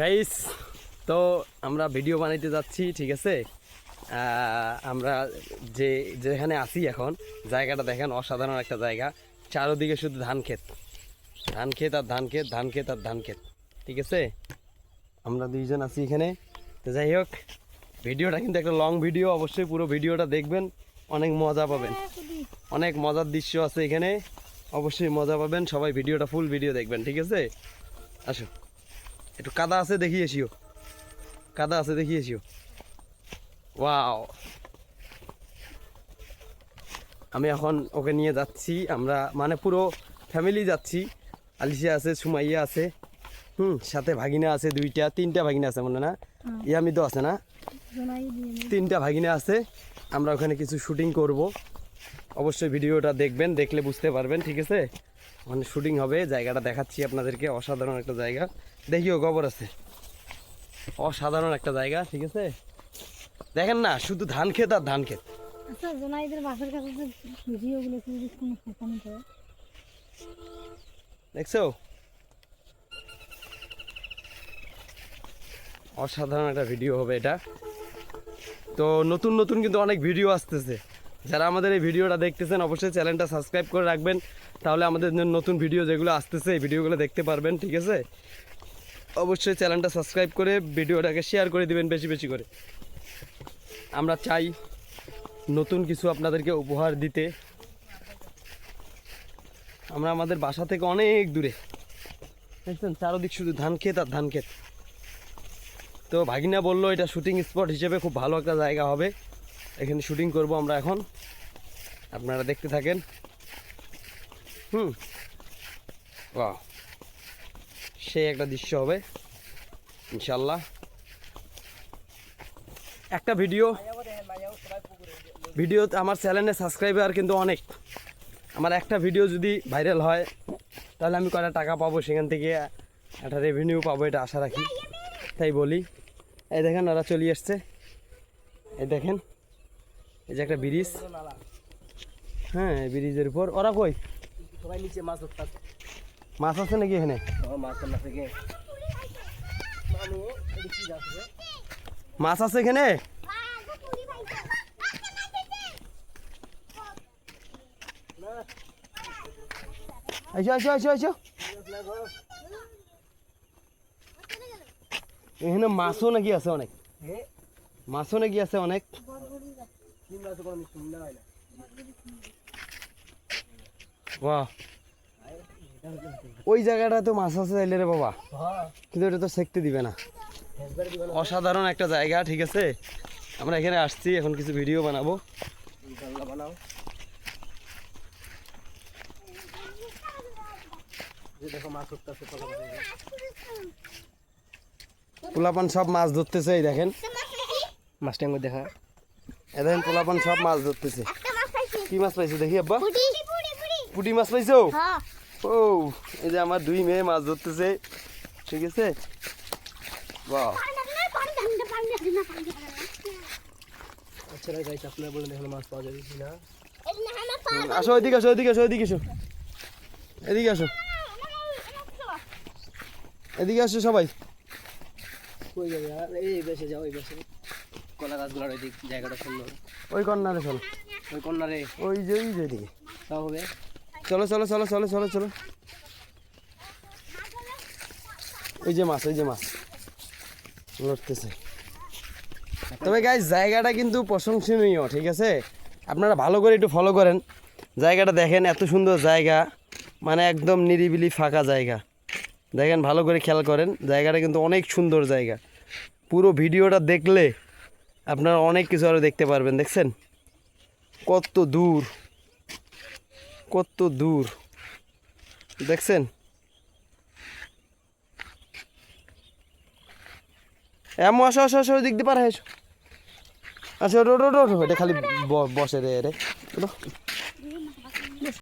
Guys তো আমরা video বানাইতে যাচ্ছি, ঠিক আছে? আমরা যে, যেখানে আছি এখন, জায়গাটা দেখেন, অসাধারণ একটা জায়গা। চারোদিকে শুধু ধান ক্ষেত। ধান ক্ষেত আর ধান ক্ষেত ধান ক্ষেত আর ধান ক্ষেত, ঠিক আছে? আমরা দুইজন আছি এখানে। তো যাই হোক, ভিডিওটা কিন্তু একটা লং ভিডিও অবশ্যই পুরো ভিডিওটা দেখবেন, অনেক মজা পাবেন। অনেক মজার দৃশ্য আছে এখানে, অবশ্যই মজা পাবেন। সবাই ভিডিওটা ফুল ভিডিও দেখবেন, ঠিক আছে? আসো একটু কাদা আছে দেখিয়েছিও কাদা আছে দেখিয়েছিও ওয়াও। আমি এখন ওকে নিয়ে যাচ্ছি আমরা মানে পুরো ফ্যামিলি যাচ্ছি। আলিশা আছে সুমাইয়া আছে হুম সাথে ভাগিনা আছে দুইটা তিনটা ভাগিনা আছে মনে না? ইয়ামি তো আছে না? তিনটা ভাগিনা আছে আমরা ওখানে কিছু শুটিং করব। অবশ্যই ভিডিওটা দেখবেন দেখলে বুঝতে পারবেন ঠিক আছে? ওখানে শুটিং হবে জায়গাটা দেখাচ্ছি আপনাদেরকে অসাধারণ একটা জায়গা। দেখিও গোবর আছে। অসাধারণ একটা জায়গা ঠিক আছে? দেখেন না শুধু ধান ক্ষেত আর ধান ক্ষেত। আচ্ছা জোনাইদের বাসার কাছে যে ভিডিওগুলো তুই কোনো শেখানো তো দেখছ? অসাধারণ একটা ভিডিও হবে এটা। তো নতুন নতুন কিন্তু অনেক ভিডিও আসতেছে। যারা আমাদের এই ভিডিওটা দেখতেছেন, অবশ্যই চ্যানেলটা সাবস্ক্রাইব করে রাখবেন। তাহলে আমাদের নতুন ভিডিও যেগুলো আসতেছে, এই ভিডিওগুলো দেখতে পারবেন, ঠিক আছে? অবশ্যই চ্যানেলটা সাবস্ক্রাইব করে ভিডিওটাকে শেয়ার করে দিবেন বেশি বেশি করে। আমরা চাই নতুন কিছু আপনাদেরকে উপহার দিতে। আমরা আমাদের বাসা থেকে অনেক দূরে। দেখছেন, চারোদিক শুধু ধান ক্ষেত আর ধান ক্ষেত। তো ভাগিনা বলল, এটা শুটিং স্পট হিসেবে খুব ভালো একটা জায়গা হবে। এখানে শুটিং করব আমরা এখন। আপনারা দেখতে থাকেন। হুম। বাহ। সেই একটা দৃশ্য হবে ইনশাল্লাহ একটা ভিডিও। ভিডিও আমার চ্যানেলে সাবস্ক্রাইবার কিন্তু অনেক। আমার একটা ভিডিও যদি ভাইরাল হয়, তাহলে আমি কটা টাকা পাবো সেখান থেকে একটা রেভিনিউ পাবো এটা আশা রাখি। তাই বলি। এই দেখেন, ওরা চলে এসছে। এই দেখেন। এই যে একটা ব্রিজ। হ্যাঁ এই ব্রিজের উপর। ওরা কই? সবাই নিচে মাছ ধরতে আসে। মাছ আছে নাকি এখানে? ও, মাছ না থেকে। মানে এদিক কি যাচ্ছে মাছ আছে এখানে? আইসো আইসো আইসো আইসো। এখানে মাছও নাকি আছে অনেক। হে? মাছও নাকি আছে অনেক। তিন মাছ কোনো আমি শুনলে হয় না বাহ ওই জায়গাটা তো মাছ আছে চাইলে রে বাবা। হ্যাঁ কিন্তু এটা তো সেকতে দিবে না। অসাধারণ একটা জায়গা ঠিক আছে? আমরা এখানে আসছি এখন কিছু ভিডিও বানাবো। বানাও মাছ। পোলাপান সব মাছ ধরতেছে এই দেখেন। মাছটার মধ্যে হ্যাঁ এ দেখেন পোলাপান সব মাছ ধরতেছে। কি মাছ পাইছো দেখি আব্বা? পুটি। মাছ পাইছো? ও এই যে আমার দুই মেয়ে মাছ ধরতেছে। ঠিক আছে? বাহ। আচ্ছা গাইস আপনারা বলেন এখানে মাছ পাওয়া যাবে কি না হুম, আসো ওইদিকে আসো ওইদিকে আসো ওইদিকে আসো। এদিকে আসো। এদিকে আসো সবাই। কই যাবে? আর এই বেশে যাও এই বেশে কলা গাছগুলোর ওই দিক জায়গাটা সুন্দর। ওই কর্নারে চলো। ওই কন্যারে ওই যে ওই যে এদিকে। তাও হবে। চলো চলো চলো চলো চলো চলো। ওই যে মাছ ওই যে মাছ। লড়তেছে। তবে গাইজ জায়গাটা কিন্তু প্রশংসনীয় ঠিক আছে? আপনারা ভালো করে একটু ফলো করেন। জায়গাটা দেখেন এত সুন্দর জায়গা। মানে একদম নিরিবিলি ফাঁকা জায়গা। দেখেন ভালো করে খেয়াল করেন। জায়গাটা কিন্তু অনেক সুন্দর জায়গা। পুরো ভিডিওটা দেখলে আপনারা অনেক কিছু আরও দেখতে পারবেন দেখছেন? কত দূর কত দূর দেখছেন? এমন আসো আসো আসো দিক দিয়ে আসো রো রো রো রো, এটা খালি বসে রে রে।